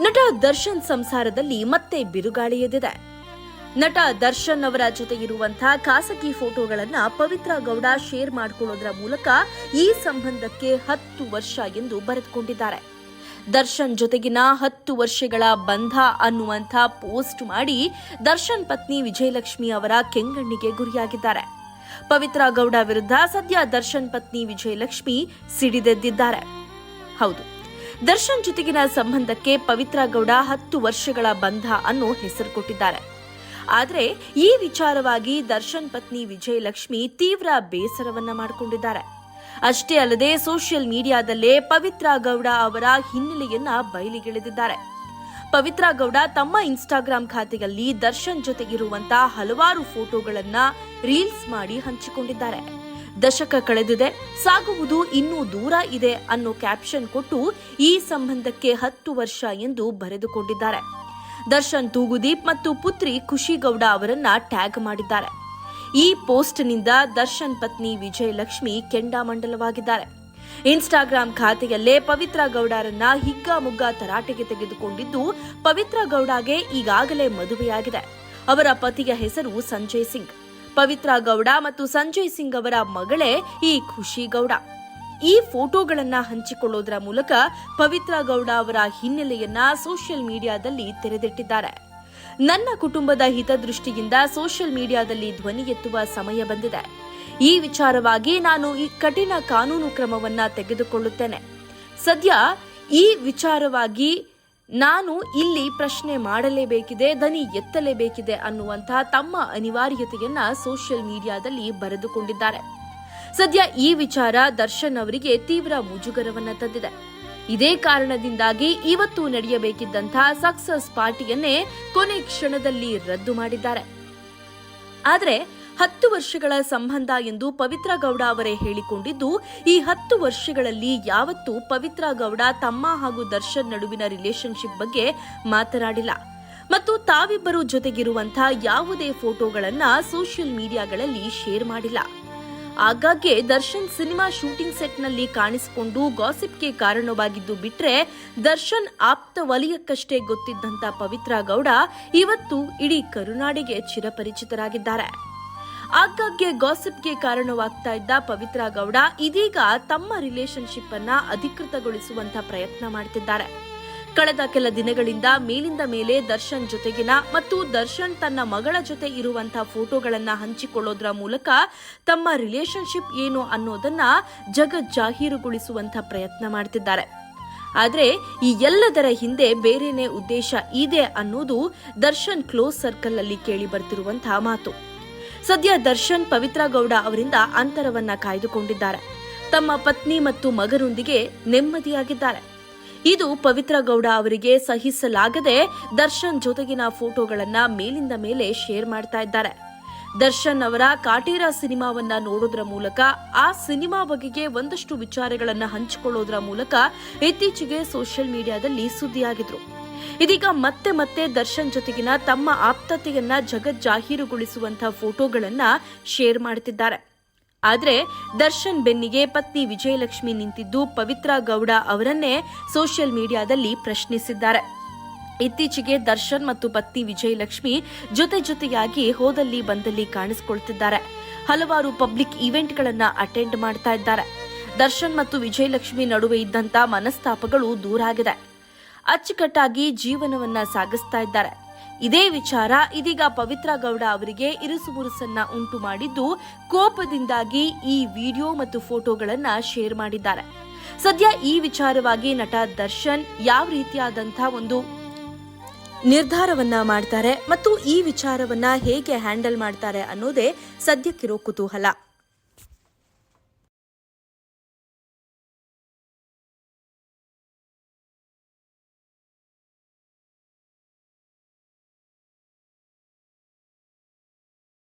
ನಟ ದರ್ಶನ್ ಸಂಸಾರದಲ್ಲಿ ಮತ್ತೆ ಬಿರುಗಾಳಿ ಎದ್ದಿದೆ. ನಟ ದರ್ಶನ್ ಅವರ ಜೊತೆ ಇರುವಂತಹ ಖಾಸಗಿ ಫೋಟೋಗಳನ್ನ ಪವಿತ್ರ ಗೌಡ ಶೇರ್ ಮಾಡಿಕೊಳ್ಳೋದ್ರ ಮೂಲಕ ಈ ಸಂಬಂಧಕ್ಕೆ ಹತ್ತು ವರ್ಷ ಎಂದು ಬರೆದುಕೊಂಡಿದ್ದಾರೆ. ದರ್ಶನ್ ಜೊತೆಗಿನ ಹತ್ತು ವರ್ಷಗಳ ಬಂಧ ಅನ್ನುವಂಥ ಪೋಸ್ಟ್ ಮಾಡಿ ದರ್ಶನ್ ಪತ್ನಿ ವಿಜಯಲಕ್ಷ್ಮಿ ಅವರ ಕೆಂಗಣ್ಣಿಗೆ ಗುರಿಯಾಗಿದ್ದಾರೆ. ಪವಿತ್ರ ಗೌಡ ವಿರುದ್ಧ ಸದ್ಯ ದರ್ಶನ್ ಪತ್ನಿ ವಿಜಯಲಕ್ಷ್ಮಿ ಸಿಡಿದೆದ್ದಿದ್ದಾರೆ. ಹೌದು. ದರ್ಶನ್ ಜೊತೆಗಿನ ಸಂಬಂಧಕ್ಕೆ ಪವಿತ್ರ ಗೌಡ ಹತ್ತು ವರ್ಷಗಳ ಬಂಧ ಅನ್ನೋ ಹೆಸರು ಕೊಟ್ಟಿದ್ದಾರೆ. ಆದರೆ ಈ ವಿಚಾರವಾಗಿ ದರ್ಶನ್ ಪತ್ನಿ ವಿಜಯಲಕ್ಷ್ಮಿ ತೀವ್ರ ಬೇಸರವನ್ನ ಮಾಡಿಕೊಂಡಿದ್ದಾರೆ. ಅಷ್ಟೇ ಅಲ್ಲದೆ ಸೋಷಿಯಲ್ ಮೀಡಿಯಾದಲ್ಲೇ ಪವಿತ್ರ ಗೌಡ ಅವರ ಹಿನ್ನೆಲೆಯನ್ನ ಬಯಲಿಗೆಳೆದಿದ್ದಾರೆ. ಪವಿತ್ರ ಗೌಡ ತಮ್ಮ ಇನ್ಸ್ಟಾಗ್ರಾಂ ಖಾತೆಯಲ್ಲಿ ದರ್ಶನ್ ಜೊತೆಗಿರುವಂತಹ ಹಲವಾರು ಫೋಟೋಗಳನ್ನ ರೀಲ್ಸ್ ಮಾಡಿ ಹಂಚಿಕೊಂಡಿದ್ದಾರೆ. ದಶಕ ಕಳೆದಿದೆ. ಸಾಗುವುದು ಇನ್ನೂ ದೂರ ಇದೆ ಅನ್ನೋ ಕ್ಯಾಪ್ಷನ್ ಕೊಟ್ಟು ಈ ಸಂಬಂಧಕ್ಕೆ ಹತ್ತು ವರ್ಷ ಎಂದು ಬರೆದುಕೊಂಡಿದ್ದಾರೆ. ದರ್ಶನ್ ತೂಗುದೀಪ್ ಮತ್ತು ಪುತ್ರಿ ಖುಷಿಗೌಡ ಅವರನ್ನ ಟ್ಯಾಗ್ ಮಾಡಿದ್ದಾರೆ. ಈ ಪೋಸ್ಟ್ನಿಂದ ದರ್ಶನ್ ಪತ್ನಿ ವಿಜಯಲಕ್ಷ್ಮಿ ಕೆಂಡಾಮಂಡಲವಾಗಿದ್ದಾರೆ. ಇನ್ಸ್ಟಾಗ್ರಾಂ ಖಾತೆಯಲ್ಲೇ ಪವಿತ್ರ ಗೌಡರನ್ನ ಹಿಗ್ಗಾಮುಗ್ಗ ತರಾಟೆಗೆ ತೆಗೆದುಕೊಂಡಿದ್ದು ಪವಿತ್ರ ಗೌಡಗೆ ಈಗಾಗಲೇ ಮದುವೆಯಾಗಿದೆ. ಅವರ ಪತಿಯ ಹೆಸರು ಸಂಜಯ್ ಸಿಂಗ್. ಪವಿತ್ರ ಗೌಡ ಮತ್ತು ಸಂಜಯ್ ಸಿಂಗ್ ಅವರ ಮಗಳೇ ಈ ಖುಷಿ ಗೌಡ. ಈ ಫೋಟೋಗಳನ್ನ ಹಂಚಿಕೊಳ್ಳೋದ್ರ ಮೂಲಕ ಪವಿತ್ರ ಗೌಡ ಅವರ ಹಿನ್ನೆಲೆಯನ್ನ ಸೋಷಿಯಲ್ ಮೀಡಿಯಾದಲ್ಲಿ ತೆರೆದಿಟ್ಟಿದ್ದಾರೆ. ನನ್ನ ಕುಟುಂಬದ ಹಿತದೃಷ್ಟಿಯಿಂದ ಸೋಷಿಯಲ್ ಮೀಡಿಯಾದಲ್ಲಿ ಧ್ವನಿ ಎತ್ತುವ ಸಮಯ ಬಂದಿದೆ. ಈ ವಿಚಾರವಾಗಿ ನಾನು ಈ ಕಠಿಣ ಕಾನೂನು ಕ್ರಮವನ್ನ ತೆಗೆದುಕೊಳ್ಳುತ್ತೇನೆ. ಸದ್ಯ ಈ ವಿಚಾರವಾಗಿ ನಾನು ಇಲ್ಲಿ ಪ್ರಶ್ನೆ ಮಾಡಲೇಬೇಕಿದೆ ದನಿ ಎತ್ತಲೇಬೇಕಿದೆ ಅನ್ನುವಂತಹ ತಮ್ಮ ಅನಿವಾರ್ಯತೆಯನ್ನ ಸೋಷಿಯಲ್ ಮೀಡಿಯಾದಲ್ಲಿ ಬರೆದುಕೊಂಡಿದ್ದಾರೆ. ಸದ್ಯ ಈ ವಿಚಾರ ದರ್ಶನ್ ಅವರಿಗೆ ತೀವ್ರ ಮುಜುಗರವನ್ನ ತಂದಿದೆ. ಇದೇ ಕಾರಣದಿಂದಾಗಿ ಇವತ್ತು ನಡೆಯಬೇಕಿದ್ದಂತಹ ಸಕ್ಸಸ್ ಪಾರ್ಟಿಯನ್ನೇ ಕೊನೆ ಕ್ಷಣದಲ್ಲಿ ರದ್ದು ಮಾಡಿದ್ದಾರೆ. ಆದರೆ ಹತ್ತು ವರ್ಷಗಳ ಸಂಬಂಧ ಎಂದು ಪವಿತ್ರ ಗೌಡ ಅವರೇ ಹೇಳಿಕೊಂಡಿದ್ದು, ಈ ಹತ್ತು ವರ್ಷಗಳಲ್ಲಿ ಯಾವತ್ತೂ ಪವಿತ್ರ ಗೌಡ ತಮ್ಮ ಹಾಗೂ ದರ್ಶನ್ ನಡುವಿನ ರಿಲೇಶನ್ಶಿಪ್ ಬಗ್ಗೆ ಮಾತನಾಡಿಲ್ಲ. ಮತ್ತು ತಾವಿಬ್ಬರು ಜೊತೆಗಿರುವಂತಹ ಯಾವುದೇ ಫೋಟೋಗಳನ್ನ ಸೋಷಿಯಲ್ ಮೀಡಿಯಾಗಳಲ್ಲಿ ಶೇರ್ ಮಾಡಿಲ್ಲ. ಆಗಾಗ್ಗೆ ದರ್ಶನ್ ಸಿನಿಮಾ ಶೂಟಿಂಗ್ ಸೆಟ್ನಲ್ಲಿ ಕಾಣಿಸಿಕೊಂಡು ಗಾಸಿಪ್ಗೆ ಕಾರಣವಾಗಿದ್ದು ಬಿಟ್ರೆ, ದರ್ಶನ್ ಆಪ್ತ ವಲಯಕ್ಕಷ್ಟೇ ಗೊತ್ತಿದ್ದಂತ ಪವಿತ್ರ ಗೌಡ ಇವತ್ತು ಇಡೀ ಕರುನಾಡಿಗೆ ಚಿರಪರಿಚಿತರಾಗಿದ್ದಾರೆ. ಆಗಾಗ್ಗೆ ಗಾಸಿಪ್ಗೆ ಕಾರಣವಾಗ್ತಾ ಇದ್ದ ಪವಿತ್ರ ಗೌಡ ಇದೀಗ ತಮ್ಮ ರಿಲೇಶನ್ಶಿಪ್ ಅನ್ನ ಅಧಿಕೃತಗೊಳಿಸುವಂತ ಪ್ರಯತ್ನ ಮಾಡ್ತಿದ್ದಾರೆ. ಕಳೆದ ಕೆಲ ದಿನಗಳಿಂದ ಮೇಲಿಂದ ಮೇಲೆ ದರ್ಶನ್ ಜೊತೆಗಿನ ಮತ್ತು ದರ್ಶನ್ ತನ್ನ ಮಗಳ ಜೊತೆ ಇರುವಂತಹ ಫೋಟೋಗಳನ್ನ ಹಂಚಿಕೊಳ್ಳೋದ್ರ ಮೂಲಕ ತಮ್ಮ ರಿಲೇಶನ್ಶಿಪ್ ಏನು ಅನ್ನೋದನ್ನ ಜಗಜ್ಜಾಹೀರುಗೊಳಿಸುವಂತ ಪ್ರಯತ್ನ ಮಾಡ್ತಿದ್ದಾರೆ. ಆದರೆ ಈ ಎಲ್ಲದರ ಹಿಂದೆ ಬೇರೆನೇ ಉದ್ದೇಶ ಇದೆ ಅನ್ನೋದು ದರ್ಶನ್ ಕ್ಲೋಸ್ ಸರ್ಕಲ್ ಅಲ್ಲಿ ಕೇಳಿ ಬರ್ತಿರುವಂತಹ ಮಾತು. ಸದ್ಯ ದರ್ಶನ್ ಪವಿತ್ರ ಗೌಡ ಅವರಿಂದ ಅಂತರವನ್ನ ಕಾಯ್ದುಕೊಂಡಿದ್ದಾರೆ. ತಮ್ಮ ಪತ್ನಿ ಮತ್ತು ಮಗನೊಂದಿಗೆ ನೆಮ್ಮದಿಯಾಗಿದ್ದಾರೆ. ಇದು ಪವಿತ್ರ ಗೌಡ ಅವರಿಗೆ ಸಹಿಸಲಾಗದೆ ದರ್ಶನ್ ಜೊತೆಗಿನ ಫೋಟೋಗಳನ್ನ ಮೇಲಿಂದ ಮೇಲೆ ಶೇರ್ ಮಾಡ್ತಾ ಇದ್ದಾರೆ. ದರ್ಶನ್ ಅವರ ಕಾಟೇರ ಸಿನಿಮಾವನ್ನ ನೋಡೋದ್ರ ಮೂಲಕ, ಆ ಸಿನಿಮಾ ಬಗೆಗೆ ಒಂದಷ್ಟು ವಿಚಾರಗಳನ್ನು ಹಂಚಿಕೊಳ್ಳೋದ್ರ ಮೂಲಕ ಇತ್ತೀಚೆಗೆ ಸೋಷಿಯಲ್ ಮೀಡಿಯಾದಲ್ಲಿ ಸುದ್ದಿಯಾಗಿದ್ರು. ಇದೀಗ ಮತ್ತೆ ಮತ್ತೆ ದರ್ಶನ್ ಜೊತೆಗಿನ ತಮ್ಮ ಆಪ್ತತೆಯನ್ನ ಜಗಜ್ಜಾಹೀರುಗೊಳಿಸುವಂತಹ ಫೋಟೋಗಳನ್ನ ಶೇರ್ ಮಾಡ್ತಿದ್ದಾರೆ. ಆದ್ರೆ ದರ್ಶನ್ ಬೆನ್ನಿಗೆ ಪತ್ನಿ ವಿಜಯಲಕ್ಷ್ಮಿ ನಿಂತಿದ್ದು ಪವಿತ್ರ ಗೌಡ ಅವರನ್ನೇ ಸೋಷಿಯಲ್ ಮೀಡಿಯಾದಲ್ಲಿ ಪ್ರಶ್ನಿಸಿದ್ದಾರೆ. ಇತ್ತೀಚೆಗೆ ದರ್ಶನ್ ಮತ್ತು ಪತ್ನಿ ವಿಜಯಲಕ್ಷ್ಮಿ ಜೊತೆ ಜೊತೆಯಾಗಿ ಹೋದಲ್ಲಿ ಬಂದಲ್ಲಿ ಕಾಣಿಸಿಕೊಳ್ತಿದ್ದಾರೆ. ಹಲವಾರು ಪಬ್ಲಿಕ್ ಇವೆಂಟ್ಗಳನ್ನ ಅಟೆಂಡ್ ಮಾಡ್ತಾ ಇದ್ದಾರೆ. ದರ್ಶನ್ ಮತ್ತು ವಿಜಯಲಕ್ಷ್ಮಿ ನಡುವೆ ಇದ್ದಂತ ಮನಸ್ತಾಪಗಳು ದೂರಾಗಿದೆ. ಅಚ್ಚುಕಟ್ಟಾಗಿ ಜೀವನವನ್ನ ಸಾಗಿಸ್ತಾ ಇದ್ದಾರೆ. ಇದೇ ವಿಚಾರ ಇದೀಗ ಪವಿತ್ರ ಗೌಡ ಅವರಿಗೆ ಇರುಸುಮುರುಸನ್ನ ಉಂಟು ಮಾಡಿದ್ದು ಕೋಪದಿಂದಾಗಿ ಈ ವಿಡಿಯೋ ಮತ್ತು ಫೋಟೋಗಳನ್ನ ಶೇರ್ ಮಾಡಿದ್ದಾರೆ. ಸದ್ಯ ಈ ವಿಚಾರವಾಗಿ ನಟ ದರ್ಶನ್ ಯಾವ ರೀತಿಯಾದಂತಹ ಒಂದು ನಿರ್ಧಾರವನ್ನ ಮಾಡ್ತಾರೆ ಮತ್ತು ಈ ವಿಚಾರವನ್ನ ಹೇಗೆ ಹ್ಯಾಂಡಲ್ ಮಾಡ್ತಾರೆ ಅನ್ನೋದೇ ಸದ್ಯಕ್ಕಿರೋ ಕುತೂಹಲ.